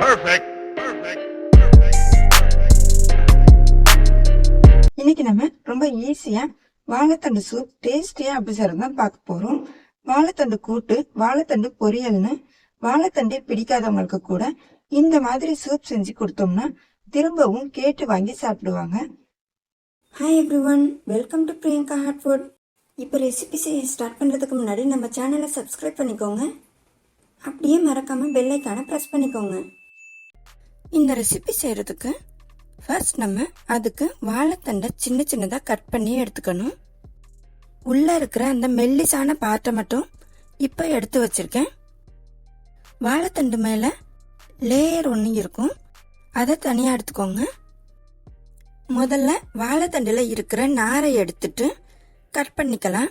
Perfect. Perfect. இன்னைக்கு நம்ம ரொம்ப ஈஸியா வாழைத்தண்டு சூப் டேஸ்டியா அப்படி தான் பார்க்க போறோம். வாழைத்தண்டு கூட்டு வாழைத்தண்டு பொரியல்னு வாழைத்தண்டே பிடிக்காதவங்களுக்கு கூட இந்த மாதிரி சூப் செஞ்சு கொடுத்தோம்னா திரும்பவும் கேட்டு வாங்கி சாப்பிடுவாங்க. Hi everyone welcome to Priyanka hot food இப்போ ரெசிபி செய்ய ஸ்டார்ட் பண்ணுறதுக்கு முன்னாடி நம்ம சேனலை சப்ஸ்கிரைப் பண்ணிக்கோங்க. அப்படியே மறக்காமல் பெல்லைக்கான ப்ரெஸ் பண்ணிக்கோங்க. இந்த ரெசிபி செய்கிறதுக்கு ஃபர்ஸ்ட் நம்ம அதுக்கு வாழைத்தண்டை சின்ன சின்னதாக கட் பண்ணி எடுத்துக்கணும். உள்ளே இருக்கிற அந்த மெல்லிசான பார்ட்டை மட்டும் இப்போ எடுத்து வச்சிருக்கேன். வாழைத்தண்டு மேலே லேயர் ஒன்று இருக்கும். அதை தனியாக எடுத்துக்கோங்க. முதல்ல வாழைத்தண்டில் இருக்கிற நாரை எடுத்துட்டு கட் பண்ணிக்கலாம்.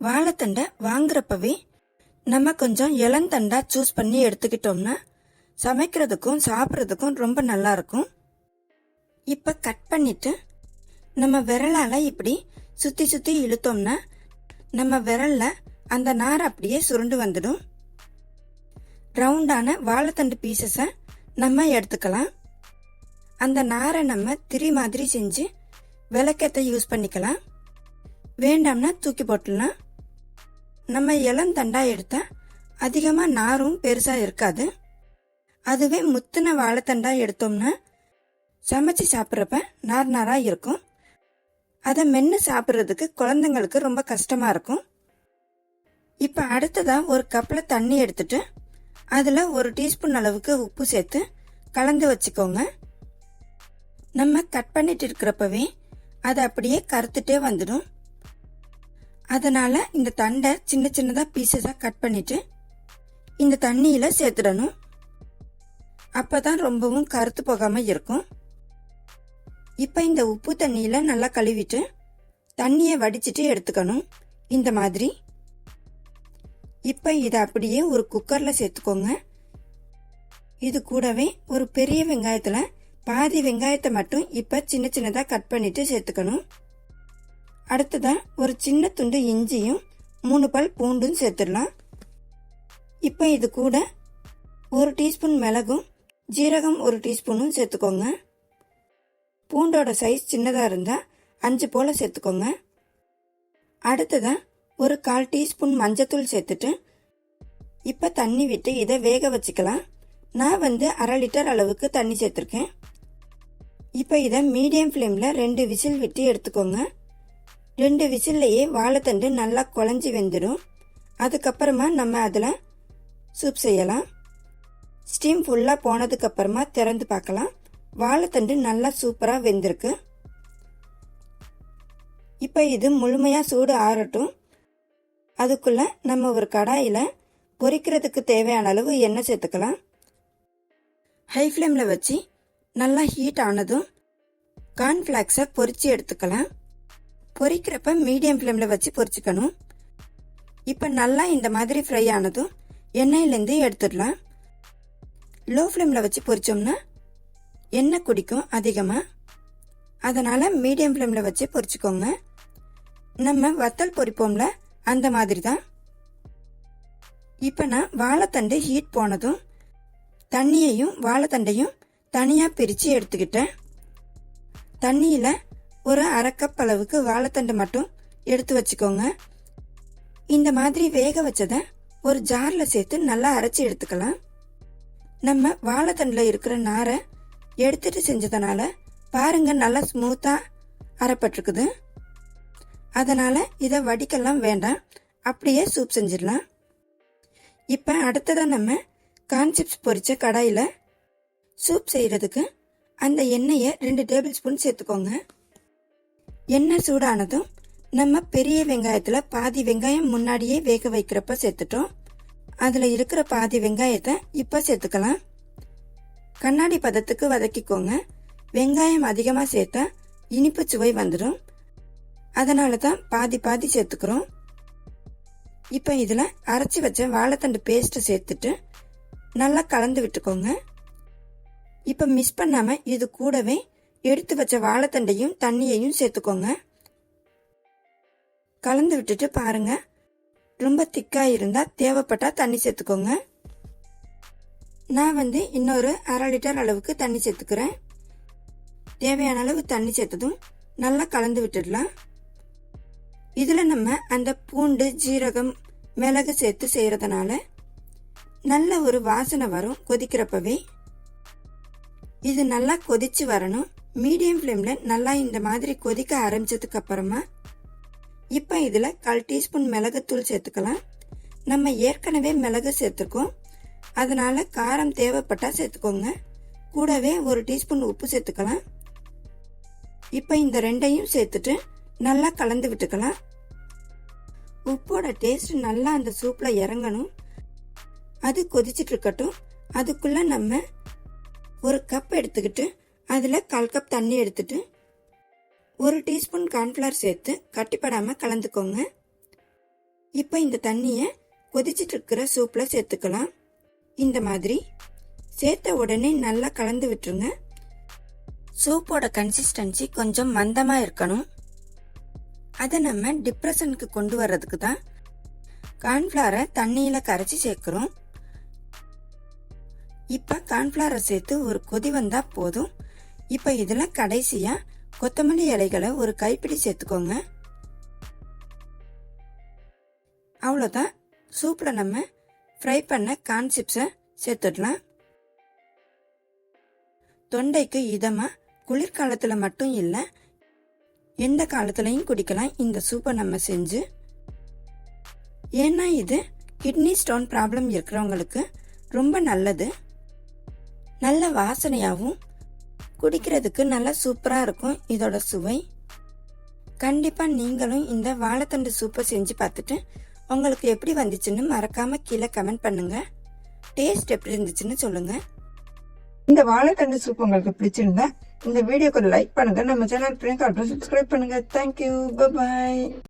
வாழைத்தண்டை வாங்குறப்பவே நம்ம கொஞ்சம் இளந்தண்டா சூஸ் பண்ணி எடுத்துக்கிட்டோம்னா சமைக்கிறதுக்கும் சாப்பிட்றதுக்கும் ரொம்ப நல்லா இருக்கும். இப்போ கட் பண்ணிட்டு நம்ம விரலால் இப்படி சுற்றி சுற்றி இழுத்தோம்னா நம்ம விரலில் அந்த நார் அப்படியே சுருண்டு வந்துடும். ரவுண்டான வாழைத்தண்டு பீசஸை நம்ம எடுத்துக்கலாம். அந்த நாரை நம்ம திரி மாதிரி செஞ்சு விளக்கத்தை யூஸ் பண்ணிக்கலாம். வேண்டாம்னா தூக்கி போட்டுடலாம். நம்ம இளந்தண்டா எடுத்தா அதிகமாக நாரும் பெருசாக இருக்காது. அதுவே முத்தின வாழைத்தண்டா எடுத்தோம்னா சமைச்சு சாப்பிட்றப்ப நார் நாராக இருக்கும். அதை மென்று சாப்பிட்றதுக்கு குழந்தைங்களுக்கு ரொம்ப கஷ்டமாக இருக்கும். இப்போ அடுத்ததாக ஒரு கப்பில் தண்ணி எடுத்துட்டு அதில் ஒரு டீஸ்பூன் அளவுக்கு உப்பு சேர்த்து கலந்து வச்சுக்கோங்க. நம்ம கட் பண்ணிட்டு இருக்கிறப்பவே அது அப்படியே கருத்துட்டே வந்துடும். அதனால இந்த தண்டை சின்ன சின்னதாக பீசஸாக கட் பண்ணிட்டு இந்த தண்ணியில் சேர்த்துடணும். அப்பதான் ரொம்பவும் கருத்து போகாமல் இருக்கும். இப்போ இந்த உப்பு தண்ணியில் நல்லா கழுவிட்டு தண்ணியை வடிச்சிட்டு எடுத்துக்கணும். இந்த மாதிரி. இப்போ இதை அப்படியே ஒரு குக்கரில் சேர்த்துக்கோங்க. இது கூடவே ஒரு பெரிய வெங்காயத்தில் பாதி வெங்காயத்தை மட்டும் இப்போ சின்ன சின்னதாக கட் பண்ணிட்டு சேர்த்துக்கணும். அடுத்ததாக ஒரு சின்ன துண்டு இஞ்சியும் மூணு பல் பூண்டும் சேர்த்துடலாம். இப்போ இது கூட ஒரு டீஸ்பூன் மிளகும் ஜீரகம் ஒரு டீஸ்பூனும் சேர்த்துக்கோங்க. பூண்டோட சைஸ் சின்னதாக இருந்தால் அஞ்சு போல் சேர்த்துக்கோங்க. அடுத்ததாக ஒரு கால் டீஸ்பூன் மஞ்சத்தூள் சேர்த்துட்டு இப்போ தண்ணி விட்டு இதை வேக வச்சுக்கலாம். நான் வந்து அரை லிட்டர் அளவுக்கு தண்ணி சேர்த்துருக்கேன். இப்போ இதை மீடியம் ஃப்ளேமில் ரெண்டு விசில் விட்டு எடுத்துக்கோங்க. ரெண்டு விசில்லையே வாழைத்தண்டு நல்லா குழஞ்சி வெந்துடும் அதுக்கப்புறமா நம்ம அதில் சூப் செய்யலாம். ஸ்டீம் ஃபுல்லாக போனதுக்கப்புறமா திறந்து பார்க்கலாம். வாழைத்தண்டு நல்லா சூப்பராக வெந்திருக்கு. இப்போ இது முழுமையாக சூடு ஆறட்டும். அதுக்குள்ளே நம்ம ஒரு கடாயில் பொரிக்கிறதுக்கு தேவையான அளவு எண்ணெய் சேர்த்துக்கலாம். ஹை ஃப்ளேமில் வச்சு நல்லா ஹீட் ஆனதும் கார்ன்ஃப்ளாக்ஸை பொரித்து எடுத்துக்கலாம். பொரிக்கிறப்ப மீடியம் ஃப்ளேமில் வச்சு பொரிச்சுக்கணும். இப்போ நல்லா இந்த மாதிரி ஃப்ரை ஆனதும் எண்ணெயிலேருந்து எடுத்துடலாம். லோ ஃப்ளேமில் வச்சு பொரிச்சோம்னா எண்ணெய் குடிக்கும் அதிகமாக அதனால் மீடியம் ஃப்ளேமில் வச்சு பொரிச்சுக்கோங்க. நம்ம வத்தல் பொரிப்போம்ல அந்த மாதிரி தான் இப்போ நான் வாழைத்தண்டு ஹீட் போனதும் தண்ணியையும் வாழைத்தண்டையும் தனியாக பிரித்து எடுத்துக்கிட்டேன். தண்ணியில் ஒரு அரைக்கப் அளவுக்கு வாழைத்தண்டு மட்டும் எடுத்து வச்சுக்கோங்க. இந்த மாதிரி வேக வச்சதை ஒரு ஜாரில் சேர்த்து நல்லா அரைச்சி எடுத்துக்கலாம். நம்ம வாழைத்தண்டில் இருக்கிற நாரை எடுத்துட்டு செஞ்சதுனால பாருங்க நல்லா ஸ்மூத்தாக அரைப்பட்டிருக்குது. அதனால் இதை வடிக்கலாம் வேண்டாம். அப்படியே சூப் செஞ்சிடலாம். இப்போ அடுத்ததாக நம்ம கான்சிப்ஸ் பொரித்த கடாயில் சூப் செய்கிறதுக்கு அந்த எண்ணெயை ரெண்டு டேபிள் ஸ்பூன் சேர்த்துக்கோங்க. எண்ணெய் சூடானதும் நம்ம பெரிய வெங்காயத்தில் பாதி வெங்காயம் முன்னாடியே வேக வைக்கிறப்ப சேர்த்துட்டோம். அதில் இருக்கிற பாதி வெங்காயத்தை இப்போ சேர்த்துக்கலாம். கண்ணாடி பதத்துக்கு வதக்கிக்கோங்க. வெங்காயம் அதிகமாக சேர்த்தா இனிப்பு சுவை வந்துடும் அதனால தான் பாதி பாதி சேர்த்துக்கிறோம். இப்போ இதில் அரைச்சி வச்ச வாழைத்தண்டு பேஸ்ட்டை சேர்த்துட்டு நல்லா கலந்து விட்டுக்கோங்க. இப்போ மிஸ் பண்ணாமல் இது கூடவே எடுத்து வச்ச வாழைத்தண்டையும் தண்ணியையும் சேர்த்துக்கோங்க. கலந்து விட்டுட்டு பாருங்க. ரொம்ப திக்காக இருந்தால் தேவைப்பட்டால் தண்ணி சேர்த்துக்கோங்க. நான் வந்து இன்னொரு அரை லிட்டர் அளவுக்கு தண்ணி சேர்த்துக்கிறேன். தேவையான அளவு தண்ணி சேர்த்ததும் நல்லா கலந்து விட்டுடலாம். இதில் நம்ம அந்த பூண்டு ஜீரகம் மிளகு சேர்த்து செய்கிறதுனால நல்ல ஒரு வாசனை வரும் கொதிக்கிறப்பவே. இது நல்லா கொதிச்சு வரணும். மீடியம் ஃப்ளேமில் நல்லா இந்த மாதிரி கொதிக்க ஆரம்பிச்சதுக்கு அப்புறமா இப்போ இதில் கால் டீஸ்பூன் மிளகுத்தூள் சேர்த்துக்கலாம். நம்ம ஏற்கனவே மிளகு சேர்த்துருக்கோம். அதனால காரம் தேவைப்பட்டால் சேர்த்துக்கோங்க. கூடவே ஒரு டீஸ்பூன் உப்பு சேர்த்துக்கலாம். இப்போ இந்த ரெண்டையும் சேர்த்துட்டு நல்லா கலந்து விட்டுக்கலாம். உப்போட டேஸ்ட் நல்லா அந்த சூப்பில் இறங்கணும். அது கொதிச்சிட்டு இருக்கட்டும். அதுக்குள்ளே நம்ம ஒரு கப் எடுத்துக்கிட்டு அதில் கால் கப் தண்ணி எடுத்துட்டு ஒரு டீஸ்பூன் கார்ன்ஃப்ளவர் சேர்த்து கட்டிப்படாமல் கலந்துக்கோங்க. இப்போ இந்த தண்ணியை கொதிச்சிட்டு இருக்கிற சூப்பில் சேர்த்துக்கலாம். இந்த மாதிரி சேர்த்த உடனே நல்லா கலந்து விட்டுருங்க. சூப்போட கன்சிஸ்டன்சி கொஞ்சம் மந்தமாக இருக்கணும். அதை நம்ம டிப்ரெஷனுக்கு கொண்டு வர்றதுக்கு தான் கார்ன்ஃப்ளவரை தண்ணியில் கரைச்சி சேர்க்குறோம். இப்போ கார்ன்ஃப்ளவரை சேர்த்து ஒரு கொதி வந்தால் போதும். இப்போ இதில் கடைசியாக கொத்தமல்லி இலைகளை ஒரு கைப்பிடி சேர்த்துக்கோங்க. அவ்வளோதான் சூப்பில் நம்ம ஃப்ரை பண்ண கார்ன் சிப்ஸை சேர்த்துடலாம். தொண்டைக்கு இதமாக குளிர்காலத்தில் மட்டும் இல்லை எந்த காலத்துலையும் குடிக்கலாம். இந்த சூப்பை நம்ம செஞ்சு. ஏன்னா இது கிட்னி ஸ்டோன் ப்ராப்ளம் இருக்கிறவங்களுக்கு ரொம்ப நல்லது. நல்ல வாசனையாகவும் குடிக்கிறதுக்கு நல்லா சூப்பராக இருக்கும் இதோட சுவை. கண்டிப்பாக நீங்களும் இந்த வாழைத்தண்டு சூப்பை செஞ்சு பார்த்துட்டு உங்களுக்கு எப்படி வந்துச்சுன்னு மறக்காமல் கீழே கமெண்ட் பண்ணுங்கள் டேஸ்ட் எப்படி இருந்துச்சுன்னு சொல்லுங்கள் இந்த வாழைத்தண்டு சூப் உங்களுக்கு பிடிச்சிருந்தா இந்த வீடியோக்கு லைக் பண்ணுங்க. நம்ம சேனல் பிரியங்கா சப்ஸ்கிரைப் பண்ணுங்க. Thank you bye